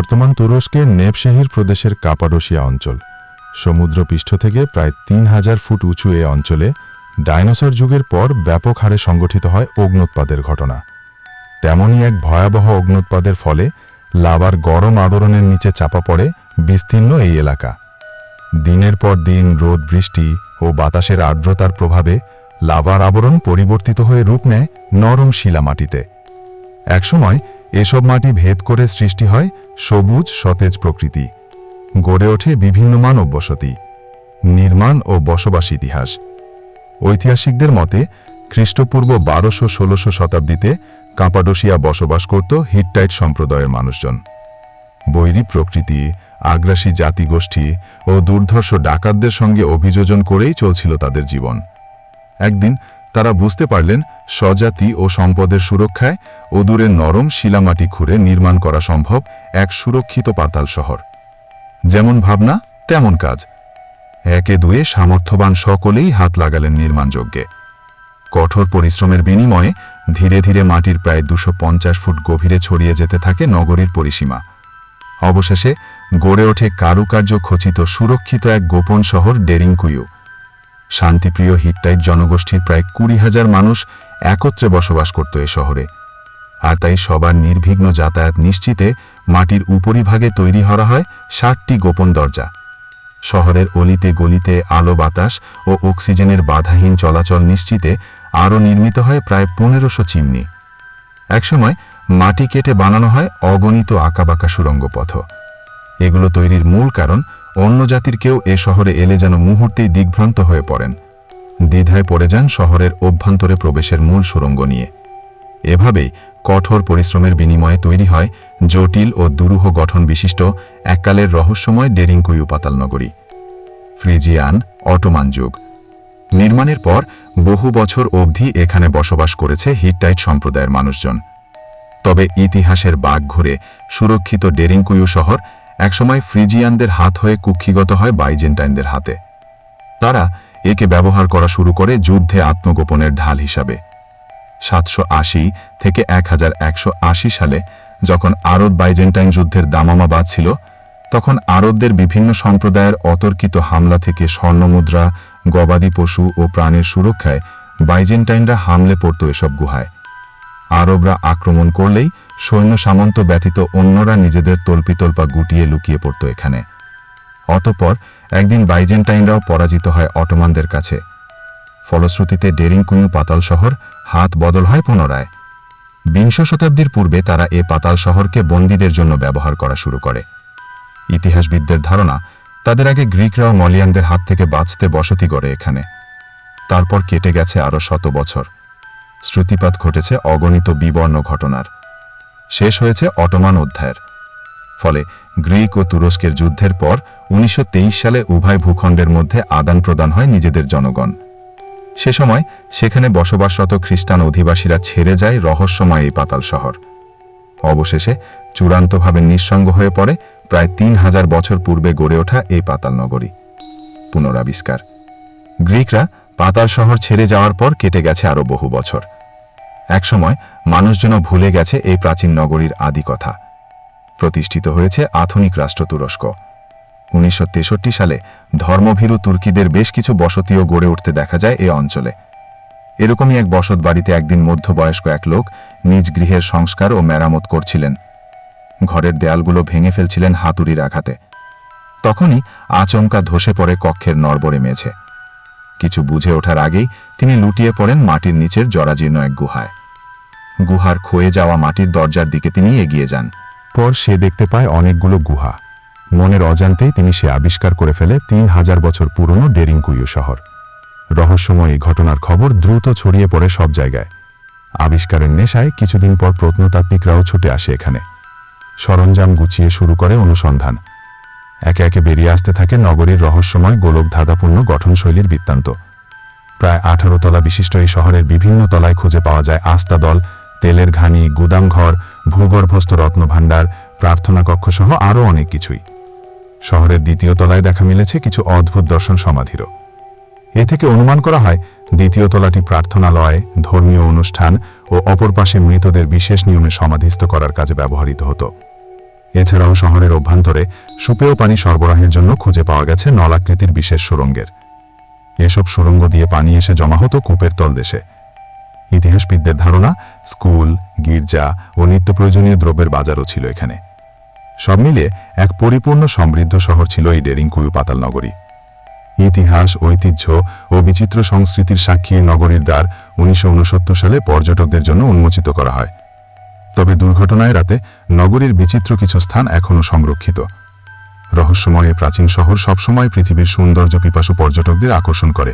বর্তমান তুরস্কের নেপশেহির প্রদেশের কাপাডোসিয়া অঞ্চল। সমুদ্রপৃষ্ঠ থেকে প্রায় তিন হাজার ফুট উঁচু এ অঞ্চলে ডাইনোসর যুগের পর ব্যাপক হারে সংগঠিত হয় অগ্নুৎপাদের ঘটনা। তেমনই এক ভয়াবহ অগ্নুৎপাদের ফলে লাভার গরম আদরণের নিচে চাপা পড়ে বিস্তীর্ণ এই এলাকা। দিনের পর দিন রোদ, বৃষ্টি ও বাতাসের আর্দ্রতার প্রভাবে লাভার আবরণ পরিবর্তিত হয়ে রূপ নেয় নরম শিলামাটিতে একসময় এসব মাটি ভেদ করে সৃষ্টি হয় সবুজ, সতেজ প্রকৃতি। গড়ে ওঠে বিভিন্ন মানব বসতি নির্মাণ ও বসবাস ইতিহাস। ঐতিহাসিকদের মতে, খ্রিস্টপূর্ব বারোশো ষোলোশো শতাব্দীতে কাপাডোসিয়া বসবাস করত হিটটাইট সম্প্রদায়ের মানুষজন। বৈরী প্রকৃতি, আগ্রাসী জাতিগোষ্ঠী ও দুর্ধর্ষ ডাকাতদের সঙ্গে অভিযোজন করেই চলছিল তাদের জীবন। একদিন তারা বুঝতে পারলেন স্বজাতি ও সম্পদের সুরক্ষায় অদূরে নরম শিলামাটি খুঁড়ে নির্মাণ করা সম্ভব এক সুরক্ষিত পাতাল শহর। যেমন ভাবনা, তেমন কাজ। একে দুয়ে সামর্থ্যবান সকলেই হাত লাগালেন নির্মাণযজ্ঞে কঠোর পরিশ্রমের বিনিময়ে ধীরে ধীরে মাটির প্রায় দুশো ফুট গভীরে ছড়িয়ে যেতে থাকে নগরীর পরিসীমা। অবশেষে গড়ে ওঠে কারুকার্য খচিত সুরক্ষিত এক গোপন শহর ডেরিংকুয়ু। শান্তিপ্রিয় হিটটাইট জনগোষ্ঠীর প্রায় কুড়ি হাজার মানুষ একত্রে বসবাস করত এ শহরে। আর তাই সবার নির্বিঘ্ন যাতায়াত নিশ্চিতে মাটির উপরিভাগে তৈরি করা হয় ষাটটি গোপন দরজা। শহরের অলিতে গলিতে আলো বাতাস ও অক্সিজেনের বাধাহীন চলাচল নিশ্চিতে আরও নির্মিত হয় প্রায় পনেরোশো চিমনি। একসময় মাটি কেটে বানানো হয় অগণিত আঁকাবাঁকা সুরঙ্গ পথ এগুলো তৈরির মূল কারণ অন্য জাতির কেউ এ শহরে এলে যেন মুহূর্তেই দিগ্ভ্রান্ত হয়ে পড়েন। দ্বিধায় পড়ে যান শহরের অভ্যন্তরে প্রবেশের মূল সুরঙ্গ নিয়ে। এভাবেই কঠোর পরিশ্রমের বিনিময়ে তৈরি হয় জটিল ও দুরূহ গঠন বিশিষ্ট এককালের রহস্যময় ডেরিংকুয়ু পাতাল নগরী। ফ্রিজিয়ান অটোমান যুগ। নির্মাণের পর বহু বছর অবধি এখানে বসবাস করেছে হিটটাইট সম্প্রদায়ের মানুষজন। তবে ইতিহাসের বাঘ ঘুরে সুরক্ষিত ডেরিংকুয়ু শহর একসময় ফ্রিজিয়ানদের হাত হয়ে কুক্ষিগত হয় বাইজেন্টাইনদের হাতে। তারা একে ব্যবহার করা শুরু করে যুদ্ধে আত্মগোপনের ঢাল হিসাবে। সাতশো আশি থেকে এক হাজার একশো আশি সালে যখন আরব বাইজেন্টাইন যুদ্ধের দামামা বাজছিল তখন আরবদের বিভিন্ন সম্প্রদায়ের অতর্কিত হামলা থেকে স্বর্ণমুদ্রা, গবাদি পশু ও প্রাণের সুরক্ষায় বাইজেন্টাইনরা হামলে পড়ত এসব গুহায়। আরবরা আক্রমণ করলেই সৈন্য সামন্ত ব্যতীত অন্যরা নিজেদের তল্পিতল্পা গুটিয়ে লুকিয়ে পড়ত এখানে। অতপর একদিন বাইজেন্টাইনরাও পরাজিত হয় অটোমানদের কাছে। ফলশ্রুতিতে ডেরিং ডেরিংকুইউ পাতাল শহর হাত বদল হয় পুনরায়। বিংশ শতাব্দীর পূর্বে তারা এ পাতাল শহরকে বন্দীদের জন্য ব্যবহার করা শুরু করে। ইতিহাসবিদদের ধারণা, তাদের আগে গ্রিকরাও মলিয়ানদের হাত থেকে বাঁচতে বসতি গড়ে এখানে। তারপর কেটে গেছে আরও শত বছর। শ্রুতিপাত ঘটেছে অগণিত বিবর্ণ ঘটনার। শেষ হয়েছে অটোমান অধ্যায়ের। ফলে গ্রিক ও তুরস্কের যুদ্ধের পর উনিশশো তেইশ সালে উভয় ভূখণ্ডের মধ্যে আদান প্রদান হয় নিজেদের জনগণ। সে সময় সেখানে বসবাসরত খ্রিস্টান অধিবাসীরা ছেড়ে যায় রহস্যময় এই পাতাল শহর। অবশেষে চূড়ান্তভাবে নিঃসঙ্গ হয়ে পড়ে প্রায় তিন হাজার বছর পূর্বে গড়ে ওঠা এই পাতাল নগরী। পুনরাবিষ্কার। গ্রিকরা পাতাল শহর ছেড়ে যাওয়ার পর কেটে গেছে আরও বহু বছর। একসময় মানুষজন ভুলে গেছে এই প্রাচীন নগরীর আদি কথা। প্রতিষ্ঠিত হয়েছে আধুনিক রাষ্ট্র তুরস্ক উনিশশো তেষট্টি সালে ধর্মভীরু তুর্কিদের বেশ কিছু বসতিও গড়ে উঠতে দেখা যায় এ অঞ্চলে। এরকমই এক বসত বাড়িতে একদিন মধ্যবয়স্ক এক লোক নিজ গৃহের সংস্কার ও মেরামত করছিলেন। ঘরের দেয়ালগুলো ভেঙে ফেলছিলেন হাতুড়ির আঘাতে। তখনই আচমকা ধসে পড়ে কক্ষের নড়বড়ে মেঝে। কিছু বুঝে ওঠার আগেই তিনি লুটিয়ে পড়েন মাটির নিচের জরাজীর্ণ এক গুহায়। গুহার ক্ষয়ে যাওয়া মাটির দরজার দিকে তিনি এগিয়ে যান। পর সে দেখতে পায় অনেকগুলো গুহা। মনের অজান্তেই তিনি সে আবিষ্কার করে ফেলে তিন হাজার বছর পুরনো ডেরিংকুইউ শহর। রহস্যময় এই ঘটনার খবর দ্রুত ছড়িয়ে পড়ে সব জায়গায়। আবিষ্কারের নেশায় কিছুদিন পর প্রত্নতাত্ত্বিকরাও ছুটে আসে এখানে। সরঞ্জাম গুছিয়ে শুরু করে অনুসন্ধান। একে একে বেরিয়ে আসতে থাকে নগরীর রহস্যময় গোলক ধাঁধাপূর্ণ গঠনশৈলীর বৃত্তান্ত। প্রায় আঠারো তলা বিশিষ্ট এই শহরের বিভিন্ন তলায় খুঁজে পাওয়া যায় আস্তাদল তেলের ঘানি গুদামঘর ভূগর্ভস্থ রত্নভাণ্ডার, প্রার্থনা কক্ষসহ আরও অনেক কিছুই। শহরের দ্বিতীয় তলায় দেখা মিলেছে কিছু অদ্ভুত দর্শন সমাধিরও। এ থেকে অনুমান করা হয়, দ্বিতীয় তলাটি প্রার্থনালয়, ধর্মীয় অনুষ্ঠান ও অপর পাশে মৃতদের বিশেষ নিয়মে সমাধিস্থ করার কাজে ব্যবহৃত হতো। এছাড়াও শহরের অভ্যন্তরে সুপেয় পানি সরবরাহের জন্য খুঁজে পাওয়া গেছে নলাকৃতির বিশেষ সুড়ঙ্গের এসব সুড়ঙ্গ দিয়ে পানি এসে জমা হতো কূপের তলদেশে। ইতিহাসবিদদের ধারণা, স্কুল, গির্জা ও নিত্য প্রয়োজনীয় দ্রব্যের বাজারও ছিল এখানে। সব মিলিয়ে এক পরিপূর্ণ সমৃদ্ধ শহর ছিল এই ডেরিংকুয়ু পাতাল নগরী। ইতিহাস, ঐতিহ্য ও বিচিত্র সংস্কৃতির সাক্ষী নগরীর দ্বার উনিশশো ঊনসত্তর সালে পর্যটকদের জন্য উন্মোচিত করা হয়। তবে দুর্ঘটনায় রাতে নগরীর বিচিত্র কিছু স্থান এখনও সংরক্ষিত। রহস্যময় প্রাচীন শহর সবসময় পৃথিবীর সৌন্দর্য পিপাসু পর্যটকদের আকর্ষণ করে।